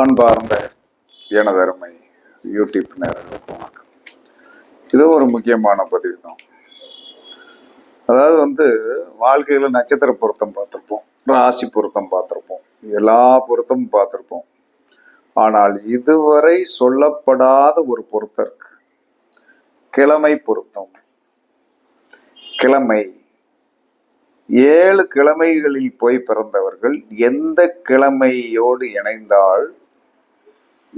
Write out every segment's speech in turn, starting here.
அன்பார்ந்த எனதருமை யூடியூப் நேரர்களுக்கு வணக்கம். இது ஒரு முக்கியமான பதிவு தான். அதாவது வந்து வாழ்க்கையில் நட்சத்திர பொருத்தம் பார்த்துருப்போம் ராசி பொருத்தம் பார்த்துருப்போம் எல்லா பொருத்தமும் பார்த்துருப்போம். ஆனால் இதுவரை சொல்லப்படாத ஒரு பொருத்தம் இருக்கு. கிழமை பொருத்தம். கிழமை. ஏழு கிழமைகளில் போய் பிறந்தவர்கள் எந்த கிழமையோடு இணைந்தால்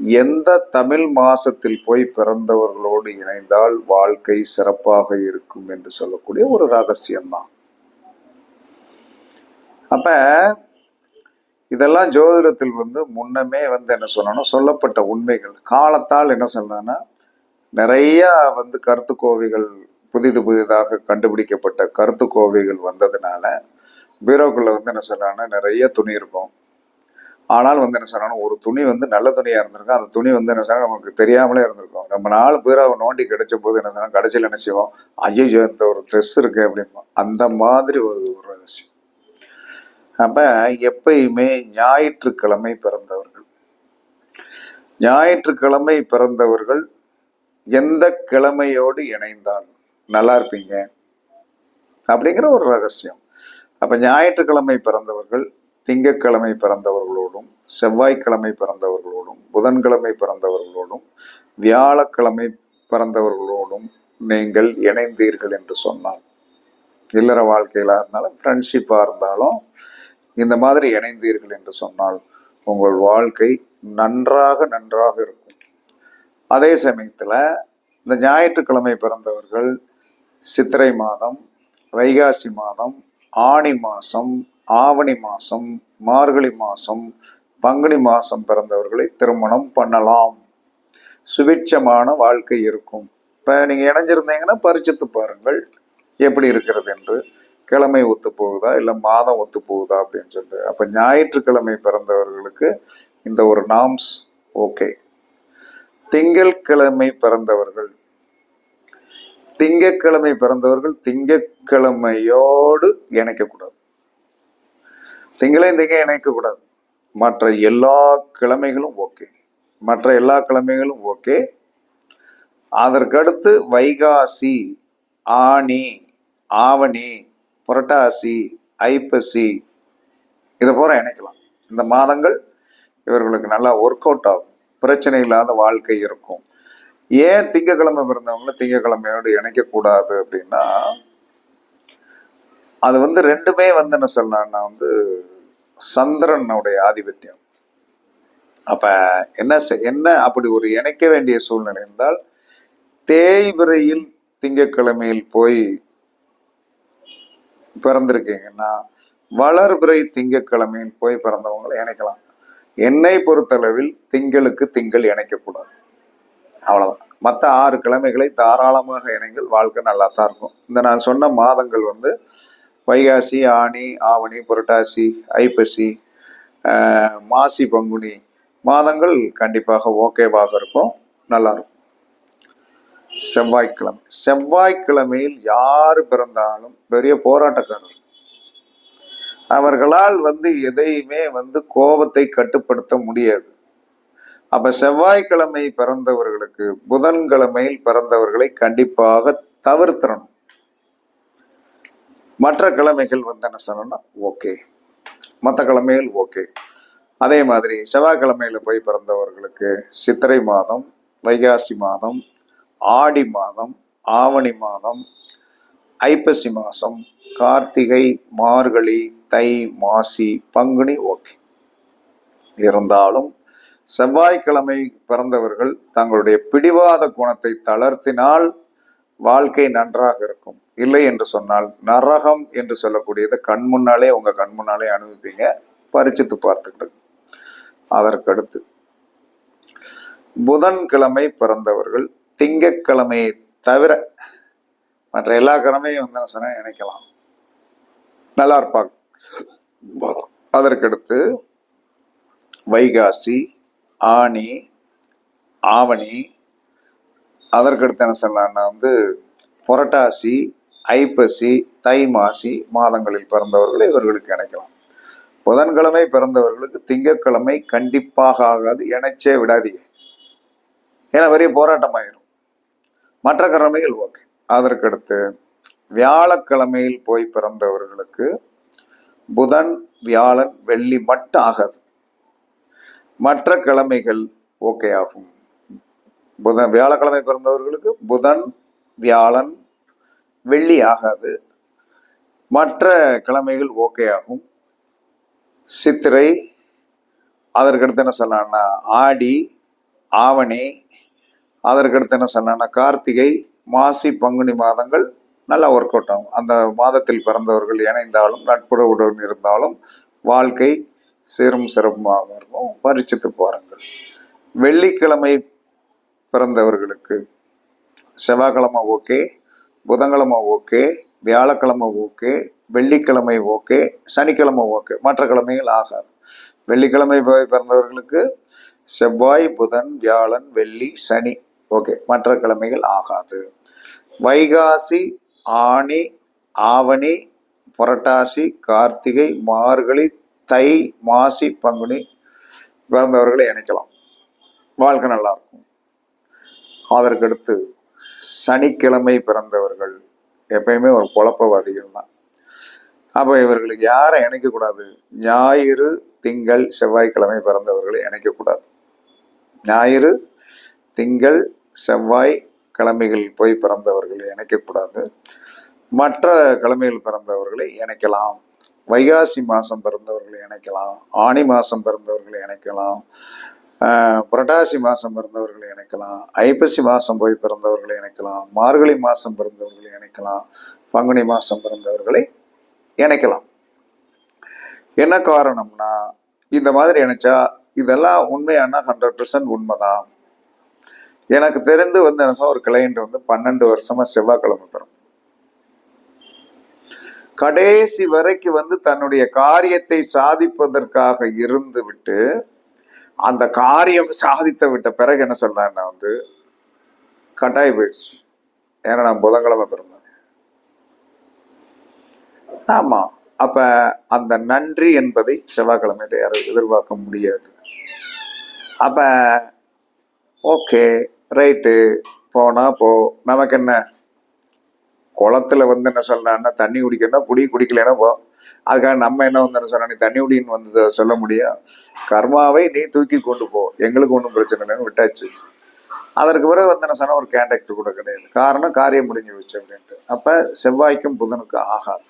எந்த தமிழ் மாசத்தில் போய் பிறந்தவர்களோடு இணைந்தால் வாழ்க்கை சிறப்பாக இருக்கும் என்று சொல்லக்கூடிய ஒரு ரகசியம்தான். அப்ப இதெல்லாம் ஜோதிடத்தில் வந்து முன்னமே வந்து என்ன சொல்லணும்? சொல்லப்பட்ட உண்மைகள். காலத்தால் என்ன சொல்றேன்னா நிறைய வந்து கருத்து கோவைகள் புதிது புதிதாக கண்டுபிடிக்கப்பட்ட கருத்து கோவைகள் வந்ததுனால பீரோக்குள்ள வந்து என்ன சொல்றாங்கன்னா நிறைய துணி இருக்கும். ஆனால் வந்து என்ன சொன்னாலும் ஒரு துணி வந்து நல்ல துணியா இருந்திருக்கும். அந்த துணி வந்து என்ன சொல்றாங்க நமக்கு தெரியாமலே இருந்திருக்கும். நம்ம நாள் பேராக நோண்டி கிடைச்ச போது என்ன சொல்றாங்க கடைசியில் என்ன செய்வோம்? ஐயோ இந்த ஒரு ட்ரெஸ் இருக்கு அப்படிம்பா அந்த மாதிரி ஒரு ஒரு ரகசியம். அப்ப எப்பயுமே ஞாயிற்றுக்கிழமை பிறந்தவர்கள். ஞாயிற்றுக்கிழமை பிறந்தவர்கள் எந்த கிழமையோடு இணைந்தால் நல்லா இருப்பீங்க? அப்படிங்கிற ஒரு ரகசியம். அப்ப ஞாயிற்றுக்கிழமை பிறந்தவர்கள் திங்கட்கிழமை பிறந்தவர்களோடும் செவ்வாய்க்கிழமை பிறந்தவர்களோடும் புதன்கிழமை பிறந்தவர்களோடும் வியாழக்கிழமை பிறந்தவர்களோடும் நீங்கள் இணைந்தீர்கள் என்று சொன்னால் இல்லற வாழ்க்கையில இருந்தாலும் ஃப்ரெண்ட்ஷிப்பா இருந்தாலும் இந்த மாதிரி இணைந்தீர்கள் என்று சொன்னால் உங்கள் வாழ்க்கை நன்றாக நன்றாக இருக்கும். அதே சமயத்துல இந்த ஞாயிற்றுக்கிழமை பிறந்தவர்கள் சித்திரை மாதம் வைகாசி மாதம் ஆணி மாதம் ஆவணி மாதம் மார்கழி மாதம் பங்குனி மாதம் பிறந்தவர்களை திருமணம் பண்ணலாம். சுபிட்சமான வாழ்க்கை இருக்கும். இப்போ நீங்கள் இணைஞ்சிருந்தீங்கன்னா பரிச்சித்து பாருங்கள். எப்படி இருக்கிறது என்று. கிழமை ஒத்து போகுதா? இல்லை மாதம் ஒத்து போகுதா? அப்படின்னு சொல்லிட்டு. அப்போ ஞாயிற்றுக்கிழமை பிறந்தவர்களுக்கு இந்த ஒரு நாம்ஸ் ஓகே. திங்கட்கிழமை பிறந்தவர்கள். திங்கட்கிழமை பிறந்தவர்கள் திங்கக்கிழமையோடு இணைக்கக்கூடாது. திங்களையும் திங்க இணைக்கக்கூடாது. மற்ற எல்லா கிழமைகளும் ஓகே. மற்ற எல்லா கிழமைகளும் ஓகே. அதற்கடுத்து வைகாசி ஆணி ஆவணி புரட்டாசி ஐப்பசி இதை போல இணைக்கலாம். இந்த மாதங்கள் இவர்களுக்கு நல்லா ஒர்க் அவுட் ஆகும். பிரச்சனை இல்லாத வாழ்க்கை இருக்கும். ஏன் திங்கக்கிழமை பிறந்தவங்களை திங்கக்கிழமையோடு இணைக்கக்கூடாது அப்படின்னா அது வந்து ரெண்டுமே வந்து என்ன சொல்லலாம்னா வந்து சந்திரனுடைய ஆதிபத்தியம். அப்ப என்ன என்ன அப்படி ஒரு இணைக்க வேண்டிய சூழ்நிலை இருந்தால் தேய்பிரையில் திங்கக்கிழமையில் போய் பிறந்திருக்கீங்கன்னா வளர்பிறை திங்கக்கிழமையில் போய் பிறந்தவங்களை இணைக்கலாம். என்னை பொறுத்தளவில் திங்களுக்கு திங்கள் இணைக்கக்கூடாது. அவ்வளவுதான். மற்ற ஆறு கிழமைகளை தாராளமாக இணைங்கள் வாழ்க்கை நல்லா தான் இருக்கும். இந்த நான் சொன்ன மாதங்கள் வந்து வைகாசி ஆனி ஆவணி புரட்டாசி ஐப்பசி மாசி பங்குனி மாதங்கள் கண்டிப்பாக ஓகேவாக இருக்கும். நல்லா இருக்கும் செவ்வாய்க்கிழமை. செவ்வாய்க்கிழமையில் யார் பிறந்தாலும் பெரிய போராட்டக்காரர். அவர்களால் வந்து எதையுமே வந்து கோபத்தை கட்டுப்படுத்த முடியாது. அப்ப செவ்வாய்க்கிழமை பிறந்தவர்களுக்கு புதன்கிழமையில் பிறந்தவர்களை கண்டிப்பாக தவிர்த்திடணும் மற்ற கிழமைகள் வந்து என்ன சொல்லணும்னா ஓகே மற்ற கிழமைகள் ஓகே அதே மாதிரி செவ்வாய்க்கிழமையில போய் பிறந்தவர்களுக்கு சித்திரை மாதம் வைகாசி மாதம் ஆடி மாதம் ஆவணி மாதம் ஐப்பசி மாதம் கார்த்திகை மார்கழி தை மாசி பங்குனி ஓகே இருந்தாலும் செவ்வாய்க்கிழமை பிறந்தவர்கள் தங்களுடைய பிடிவாத குணத்தை தளர்த்தினால் வாழ்க்கை நன்றாக இருக்கும். இல்லை என்று சொன்னால் நரகம் என்று சொல்லக்கூடியதை கண் முன்னாலே உங்க கண் முன்னாலே அனுபவிப்பீங்க. பரிச்சித்து பார்த்துக்கிட்டு. அதற்கடுத்து புதன்கிழமை பிறந்தவர்கள் திங்கட்கிழமையை தவிர மற்ற எல்லா கிழமையும் வந்து நினைக்கலாம். நல்லா இருப்பாங்க. அதற்கடுத்து வைகாசி ஆனி ஆவணி அதற்கடுத்து என்ன சொல்லலாம்னா வந்து புரட்டாசி ஐப்பசி தை மாசி மாதங்களில் பிறந்தவர்களை இவர்களுக்கு இணைக்கலாம். புதன்கிழமை பிறந்தவர்களுக்கு திங்கட்கிழமை கண்டிப்பாக ஆகாது இணைச்சே விடாதீங்க. ஏன்னா பெரிய போராட்டமாயிரும். மற்ற கிழமைகள் ஓகே. அதற்கடுத்து வியாழக்கிழமையில் போய் பிறந்தவர்களுக்கு புதன் வியாழன் வெள்ளி மட்டும் ஆகாது. மற்ற கிழமைகள் ஓகே ஆகும். புதன் வியாழக்கிழமை பிறந்தவர்களுக்கு புதன் வியாழன் வெள்ளி ஆகாது. மற்ற கிழமைகள் ஓகே ஆகும். சித்திரை அதற்கடுத்து என்ன சொல்லலாம்னா ஆடி ஆவணி அதற்கடுத்து என்ன சொல்லலாம்னா கார்த்திகை மாசி பங்குனி மாதங்கள் நல்லா ஒர்க் அவுட் ஆகும். அந்த மாதத்தில் பிறந்தவர்கள் இணைந்தாலும் நட்புறவுடன் இருந்தாலும் வாழ்க்கை சீரும் சிறப்புமாக இருக்கும். பரிச்சித்து பாருங்கள். வெள்ளிக்கிழமை பிறந்தவர்களுக்கு. செவ்வாய்க்கிழமை ஓகே புதன்கிழமை ஓகே வியாழக்கிழமை ஓகே வெள்ளிக்கிழமை ஓகே சனிக்கிழமை ஓகே. மற்ற கிழமைகள் ஆகாது. வெள்ளிக்கிழமை பிறந்தவர்களுக்கு செவ்வாய் புதன் வியாழன் வெள்ளி சனி ஓகே. மற்ற கிழமைகள் ஆகாது. வைகாசி ஆணி ஆவணி புரட்டாசி கார்த்திகை மார்கழி தை மாசி பங்குனி பிறந்தவர்களை இணைக்கலாம். வாழ்க்கை நல்லா இருக்கும். அதற்கடுத்து சனிக்கிழமை பிறந்தவர்கள் எப்பயுமே ஒரு குழப்பவாதிகள் தான். அப்போ இவர்களுக்கு யாரை இணைக்கக்கூடாது? ஞாயிறு திங்கள் செவ்வாய்க்கிழமை பிறந்தவர்களை இணைக்கக்கூடாது. ஞாயிறு திங்கள் செவ்வாய் கிழமைகள் போய் பிறந்தவர்களை இணைக்கக்கூடாது. மற்ற கிழமைகள் பிறந்தவர்களை இணைக்கலாம். வைகாசி மாதம் பிறந்தவர்களை இணைக்கலாம். ஆணி மாதம் பிறந்தவர்களை இணைக்கலாம். புரட்டாசி மாதம் பிறந்தவர்களை இணைக்கலாம். ஐப்பசி மாதம் போய் பிறந்தவர்களை இணைக்கலாம். மார்கழி மாதம் பிறந்தவர்களை இணைக்கலாம். பங்குனி மாதம் பிறந்தவர்களை இணைக்கலாம். என்ன காரணம்னா இந்த மாதிரி இணைச்சா இதெல்லாம் உண்மையானா ஹண்ட்ரட் பர்சன்ட் உண்மைதான். எனக்கு தெரிந்து வந்து என்ன ஒரு கிளைண்ட் வந்து பன்னெண்டு வருஷமா செவ்வாய்க்கிழமை பிறந்த கடைசி வரைக்கும் வந்து தன்னுடைய காரியத்தை சாதிப்பதற்காக இருந்து விட்டு அந்த காரியம் சாதித்த விட்ட பிறகு என்ன சொல்றேன்னா வந்து கட்டாய போயிடுச்சு. ஏன்னா நான் புதன்கிழமை பிறந்தேன். ஆமா. அப்ப அந்த நன்றி என்பதை செவ்வாய்க்கிழமையிட்ட யாரும் எதிர்பார்க்க முடியாது. அப்ப ஓகே ரைட்டு. போனா போ. நமக்கு என்ன? குளத்துல வந்து என்ன சொல்றான்னா தண்ணி குடிக்கணும்னா குடி குடிக்கலைன்னா போ. அதுக்காக நம்ம என்ன வந்து என்ன சொல்றோம் நீ தண்ணி குடின்னு வந்து சொல்ல முடியும் கர்மாவை நீ தூக்கி கொண்டு போ. எங்களுக்கு ஒன்றும் பிரச்சனை இல்லைன்னு விட்டாச்சு. அதற்கு பிறகு வந்து என்ன சொன்னால் ஒரு கேண்டக்ட் கூட கிடையாது. காரணம் காரியம் முடிஞ்சு வச்சு அப்படின்ட்டு. அப்போ செவ்வாய்க்கும் புதனுக்கும் ஆகாது.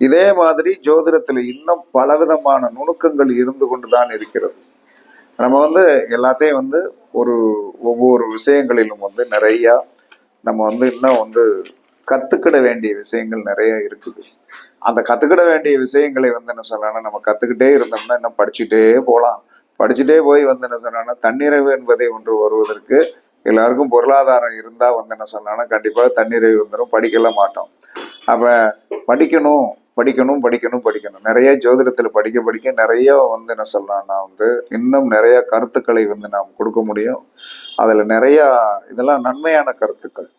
இதே மாதிரி ஜோதிடத்தில் இன்னும் பலவிதமான நுணுக்கங்கள் இருந்து கொண்டு தான் இருக்கிறது. நம்ம வந்து எல்லாத்தையும் வந்து ஒரு ஒவ்வொரு விஷயங்களிலும் வந்து நிறையா நம்ம வந்து இன்னும் வந்து கத்துக்கிட வேண்டிய விஷயங்கள் நிறைய இருக்குது. அந்த கத்துக்கிட வேண்டிய விஷயங்களை வந்து என்ன சொல்லலாம்னா நம்ம கத்துக்கிட்டே இருந்தோம்னா இன்னும் படிச்சுட்டே போகலாம். படிச்சுட்டே போய் வந்து என்ன சொல்லலாம்னா தன்னிறைவு என்பதை ஒன்று வருவதற்கு எல்லாருக்கும் பொருளாதாரம் இருந்தா வந்து என்ன சொல்லலாம்னா கண்டிப்பா தன்னிறைவு வந்துடும் படிக்கல மாட்டோம். அப்ப படிக்கணும் படிக்கணும் படிக்கணும் படிக்கணும். நிறைய ஜோதிடத்துல படிக்க படிக்க நிறைய வந்து என்ன சொல்லலாம்னா வந்து இன்னும் நிறைய கருத்துக்களை வந்து நாம் கொடுக்க முடியும். அதுல நிறைய இதெல்லாம் நன்மையான கருத்துக்கள்.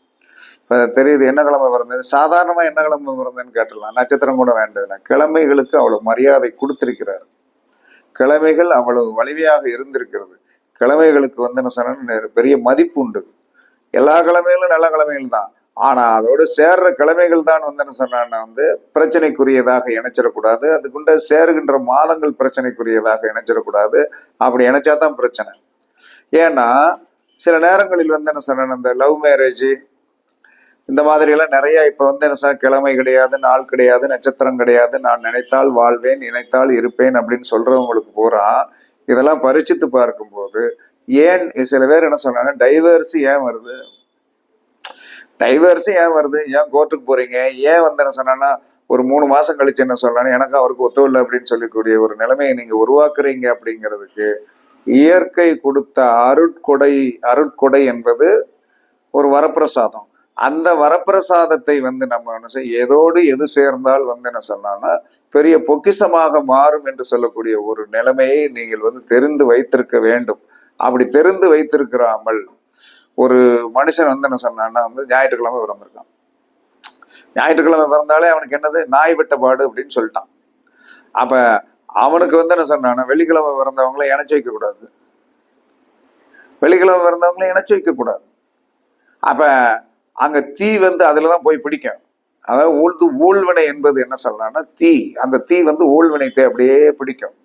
இப்போ தெரியுது என்ன கிழமை பிறந்தது? சாதாரணமாக என்ன கிழமை பிறந்ததுன்னு கேட்டுடலாம். நட்சத்திரம் கூட வேண்டதில்லை கிழமைகளுக்கு அவ்வளவு மரியாதை கொடுத்திருக்கிறார். கிழமைகள் அவ்வளவு வலிமையாக இருந்திருக்கிறது. கிழமைகளுக்கு வந்து என்ன பெரிய மதிப்பு உண்டு. எல்லா கிழமைகளும் நல்ல கிழமைகள் தான். ஆனால் அதோடு சேர்ற கிழமைகள் தான் வந்து என்ன சொன்னான்னா வந்து பிரச்சனைக்குரியதாக இணைச்சிடக்கூடாது. அதுக்குண்ட சேருகின்ற மாதங்கள் பிரச்சனைக்குரியதாக இணைச்சிடக்கூடாது. அப்படி இணைச்சாதான் பிரச்சனை. ஏன்னா சில நேரங்களில் வந்து என்ன சொன்ன இந்த லவ் மேரேஜ் இந்த மாதிரி எல்லாம் நிறைய இப்ப வந்து என்ன சார் கிழமை கிடையாது நாள் கிடையாது நட்சத்திரம் கிடையாது. நான் நினைத்தால் வாழ்வேன் நினைத்தால் இருப்பேன் அப்படின்னு சொல்றவங்களுக்கு பூரா இதெல்லாம் பரிச்சித்து பார்க்கும்போது ஏன் சில பேர் என்ன சொன்னாங்க டைவர்ஸ் ஏன் வருது? டைவர்ஸு ஏன் வருது? ஏன் கோர்ட்டுக்கு போறீங்க? ஏன் வந்து என்ன சொன்னா ஒரு மூணு மாசம் கழிச்சு என்ன சொல்லணும் எனக்கு அவருக்கு ஒத்துவில்லை அப்படின்னு சொல்லக்கூடிய ஒரு நிலைமையை நீங்க உருவாக்குறீங்க அப்படிங்கிறதுக்கு இயற்கை கொடுத்த அருட்கொடை அருட்கொடை என்பது ஒரு வரப்பிரசாதம். அந்த வரப்பிரசாதத்தை வந்து நம்ம என்ன செய்ய எதோடு எது சேர்ந்தால் வந்து என்ன சொன்னான்னா பெரிய பொக்கிஷமாக மாறும் என்று சொல்லக்கூடிய ஒரு நிலைமையை நீங்கள் வந்து தெரிந்து வைத்திருக்க வேண்டும். அப்படி தெரிந்து வைத்திருக்கிறாமல் ஒரு மனுஷன் வந்து என்ன சொன்னான்னா வந்து ஞாயிற்றுக்கிழமை பிறந்திருக்கான். ஞாயிற்றுக்கிழமை பிறந்தாலே அவனுக்கு என்னது? நாய் வெட்ட பாடு அப்படின்னு சொல்லிட்டான். அப்ப அவனுக்கு வந்து என்ன சொன்னானா வெள்ளிக்கிழமை பிறந்தவங்களை இணைச்சு வைக்க கூடாது வெள்ளிக்கிழமை பிறந்தவங்களை இணைச்சு வைக்க கூடாது அப்ப அங்க தீ வந்து அதுலதான் போய் பிடிக்கும். அதாவது ஊழ்து ஊழ்வினை என்பது என்ன சொல்லலாம்னா தீ. அந்த தீ வந்து ஊழ்வினைத்தை அப்படியே பிடிக்கும்.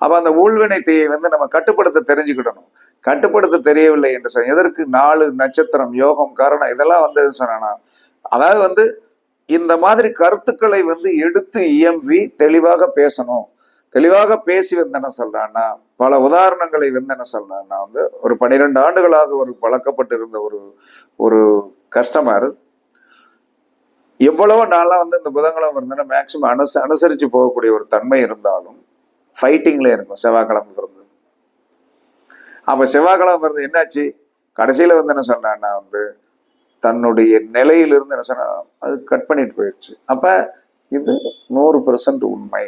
அப்ப அந்த ஊழ்வினை தீயை வந்து நம்ம கட்டுப்படுத்த தெரிஞ்சுக்கிடணும். கட்டுப்படுத்த தெரியவில்லை என்று சொன்ன எதற்கு? நாலு நட்சத்திரம் யோகம் காரணம் இதெல்லாம் வந்து சொன்னா அதாவது வந்து இந்த மாதிரி கருத்துக்களை வந்து எடுத்து இயம்பி தெளிவாக பேசணும். தெளிவாக பேசி வந்து என்ன சொல்றான்னா பல உதாரணங்களை வந்து என்ன சொல்றான்னா வந்து ஒரு பன்னிரெண்டு ஆண்டுகளாக ஒரு பழக்கப்பட்டிருந்த ஒரு ஒரு கஸ்டமர் எவ்வளவோ நாளாக வந்து இந்த புதன்கிழமை இருந்ததுன்னா மேக்சிமம் அனுச அனுசரித்து போகக்கூடிய ஒரு தன்மை இருந்தாலும் ஃபைட்டிங்ல இருக்கும் செவ்வாய்க்கிழமை இருந்து அப்போ செவ்வாய்க்கிழமை இருந்து என்னாச்சு? கடைசியில் வந்து என்ன சொன்னான்னா வந்து தன்னுடைய நிலையிலிருந்து என்ன சொன்னா அது கட் பண்ணிட்டு போயிடுச்சு. அப்போ இது நூறு பெர்சன்ட் உண்மை.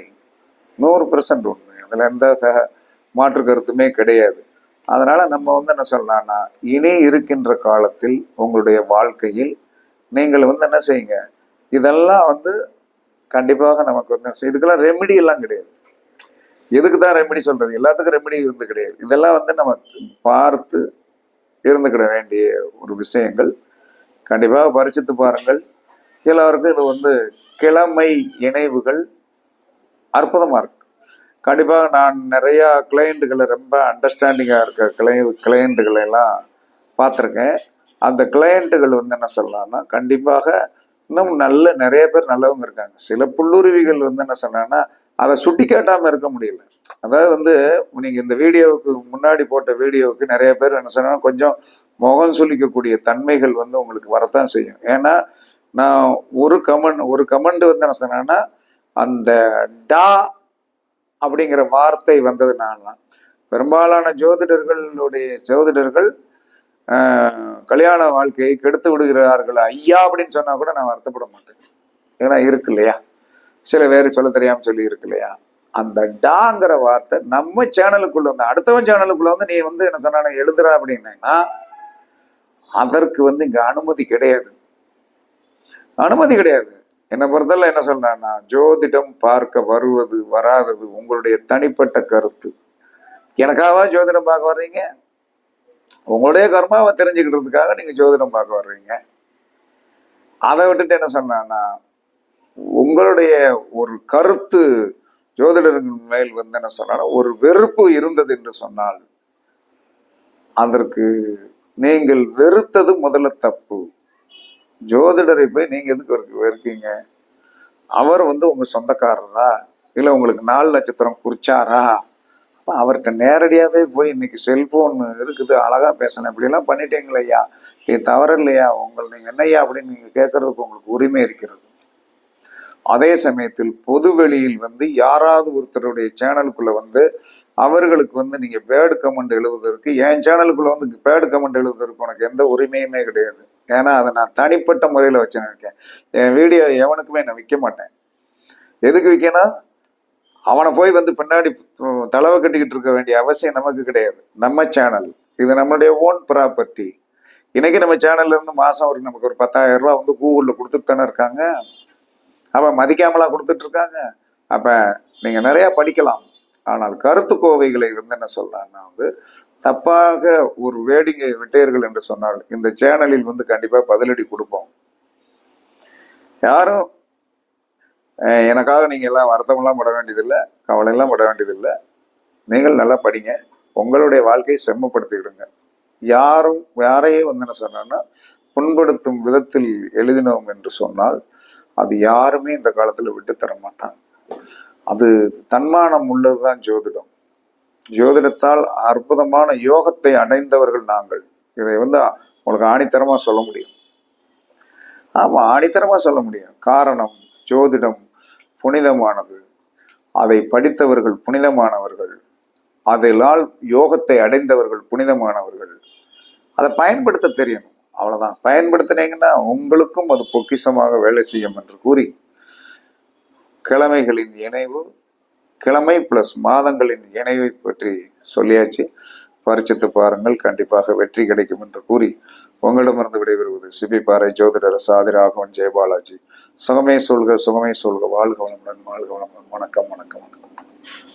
நூறு பெர்சன்ட் உண்மை. அதில் எந்த மாற்று கருத்துமே கிடையாது. அதனால் நம்ம வந்து என்ன சொல்லலாம்னா இனி இருக்கின்ற காலத்தில் உங்களுடைய வாழ்க்கையில் நீங்கள் வந்து என்ன செய்யுங்க? இதெல்லாம் வந்து கண்டிப்பாக நமக்கு வந்து இதுக்கெல்லாம் ரெமெடி எல்லாம் கிடையாது. எதுக்கு தான் ரெமெடி சொல்கிறது எல்லாத்துக்கும் ரெமெடி இருந்து கிடையாது. இதெல்லாம் வந்து நம்ம பார்த்து இருந்துக்கிட வேண்டிய ஒரு விஷயங்கள். கண்டிப்பாக பரிசித்து பாருங்கள். எல்லாருக்கும் இது வந்து கிழமை இணைவுகள். அற்புதமாக இருக்கு. கண்டிப்பாக நான் நிறையா கிளையண்ட்டுகளை ரொம்ப அண்டர்ஸ்டாண்டிங்காக இருக்க கிளை கிளைண்ட்டுகளெல்லாம் பார்த்துருக்கேன். அந்த கிளையண்ட்டுகள் வந்து என்ன சொல்லலாம்னா கண்டிப்பாக இன்னும் நல்ல நிறைய பேர் நல்லவங்க இருக்காங்க. சில புல்லுருவிகள் வந்து என்ன சொன்னாங்கன்னா அதை சுட்டி காட்டாமல் இருக்க முடியல. அதாவது வந்து நீங்கள் இந்த வீடியோவுக்கு முன்னாடி போட்ட வீடியோவுக்கு நிறைய பேர் என்ன சொன்னால் கொஞ்சம் முகம் சொல்லிக்கக்கூடிய தன்மைகள் வந்து உங்களுக்கு வரத்தான் செய்யும். ஏன்னா நான் ஒரு கமெண்ட் ஒரு கமெண்ட் வந்து என்ன சொன்னேன்னா அந்த டா அப்படிங்கிற வார்த்தை வந்ததுனால தான் பெரும்பாலான ஜோதிடர்களுடைய ஜோதிடர்கள் கல்யாண வாழ்க்கையை கெடுத்து விடுகிறார்கள். ஐயா அப்படின்னு சொன்னா கூட நான் வருத்தப்பட மாட்டேன். ஏன்னா இருக்கு இல்லையா? சில பேர் சொல்ல தெரியாம சொல்லி இருக்கு இல்லையா? அந்த டாங்கிற வார்த்தை நம்ம சேனலுக்குள்ள வந்து அடுத்தவன் சேனலுக்குள்ள வந்து நீ வந்து என்ன சொன்ன எழுதுற அப்படின்னா அதற்கு வந்து இங்க அனுமதி கிடையாது. அனுமதி கிடையாது. என்னை பொறுத்தல என்ன சொல்றேன்னா ஜோதிடம் பார்க்க வருவது வராதது உங்களுடைய தனிப்பட்ட கருத்து. எனக்காக ஜோதிடம் பார்க்க வர்றீங்க? உங்களுடைய கர்மாவை தெரிஞ்சுக்கிட்டதுக்காக நீங்க ஜோதிடம் பார்க்க வர்றீங்க. அதை விட்டுட்டு என்ன சொன்னான்னா உங்களுடைய ஒரு கருத்து ஜோதிடர்கள் மேல் வந்து என்ன சொன்னா ஒரு வெறுப்பு இருந்தது என்று சொன்னால் அதற்கு நீங்கள் வெறுத்தது முதல்ல தப்பு. ஜோதிடரை போய் நீங்க எதுக்கு இருக்கீங்க அவர் வந்து உங்க சொந்தக்காரரா? இல்ல உங்களுக்கு நாலு நட்சத்திரம் குறிச்சாரா? அப்ப அவர்கிட்ட நேரடியாவே போய் இன்னைக்கு செல்போன் இருக்குது அழகா பேசணும் இப்படி எல்லாம் பண்ணிட்டீங்களே ஐயா. இது தவறு இல்லையா? உங்கள் நீங்க என்னய்யா அப்படின்னு நீங்க கேட்கறதுக்கு உங்களுக்கு உரிமை இருக்கிறது. அதே சமயத்தில் பொது வெளியில் வந்து யாராவது ஒருத்தருடைய சேனலுக்குள்ள வந்து அவர்களுக்கு வந்து நீங்க பேடு கமெண்ட் எழுதுவதற்கு என் சேனலுக்குள்ள வந்து பேடு கமெண்ட் எழுதுவதற்கு உனக்கு எந்த உரிமையுமே கிடையாது. ஏன்னா அதை நான் தனிப்பட்ட முறையில் வச்சுருக்கேன். என் வீடியோ எவனுக்குமே நான் விற்க மாட்டேன். எதுக்கு விற்கனா அவனை போய் வந்து பின்னாடி தலைவை கட்டிக்கிட்டு இருக்க வேண்டிய அவசியம் நமக்கு கிடையாது. நம்ம சேனல். இது நம்மளுடைய ஓன் ப்ராப்பர்ட்டி. இன்னைக்கு நம்ம சேனல்ல இருந்து மாசம் ஒரு நமக்கு ஒரு பத்தாயிரம் ரூபா வந்து கூகுளில் கொடுத்துட்டு தானே இருக்காங்க. அப்போ மதிக்காமலா கொடுத்துட்டு இருக்காங்க நீங்கள் நிறையா படிக்கலாம். ஆனால் கருத்து கோவைகளை வந்து என்ன சொல்றான்னா வந்து தப்பாக ஒரு வேடிங்கை விட்டீர்கள் என்று சொன்னால் இந்த சேனலில் வந்து கண்டிப்பாக பதிலடி கொடுப்போம். யாரும் எனக்காக நீங்கள் எல்லாம் வருத்தமெல்லாம் பட வேண்டியதில்லை கவலையெல்லாம் பட வேண்டியதில்லை. நீங்கள் நல்லா படிங்க. உங்களுடைய வாழ்க்கையை செம்மப்படுத்திக்கிடுங்க. யாரும் யாரையே வந்து என்ன சொன்னா புண்படுத்தும் விதத்தில் எழுதினோம் என்று சொன்னால் அது யாருமே இந்த காலத்தில் விட்டு தர மாட்டாங்க. அது தன்மானம் உள்ளதுதான் ஜோதிடம். ஜோதிடத்தால் அற்புதமான யோகத்தை அடைந்தவர்கள் நாங்கள். இதை வந்து உங்களுக்கு ஆணித்தரமா சொல்ல முடியும். ஆமா ஆணித்தரமா சொல்ல முடியும். காரணம் ஜோதிடம் புனிதமானது. அதை படித்தவர்கள் புனிதமானவர்கள். அதனால் யோகத்தை அடைந்தவர்கள் புனிதமானவர்கள். அதை பயன்படுத்த தெரியணும். அவ்வளவுதான். பயன்படுத்தினீங்கன்னா உங்களுக்கும் அது பொக்கிஷமாக வேலை செய்யும் என்று கூறி கிழமைகளின் இணைவு கிழமை பிளஸ் மாதங்களின் இணைவை பற்றி சொல்லியாச்சு. பரிச்சித்து பாருங்கள் கண்டிப்பாக வெற்றி கிடைக்கும் என்று கூறி உங்களிடமிருந்து விடைபெறுவது சிபி பாறை ஜோதிடர் சாதி ராகவன் ஜெயபாலாஜி சுகமே சொல்க சுகமே சொல்க. வாழ்க வளமுடன் வாழ்க வளமுடன். வணக்கம் வணக்கம் வணக்கம்.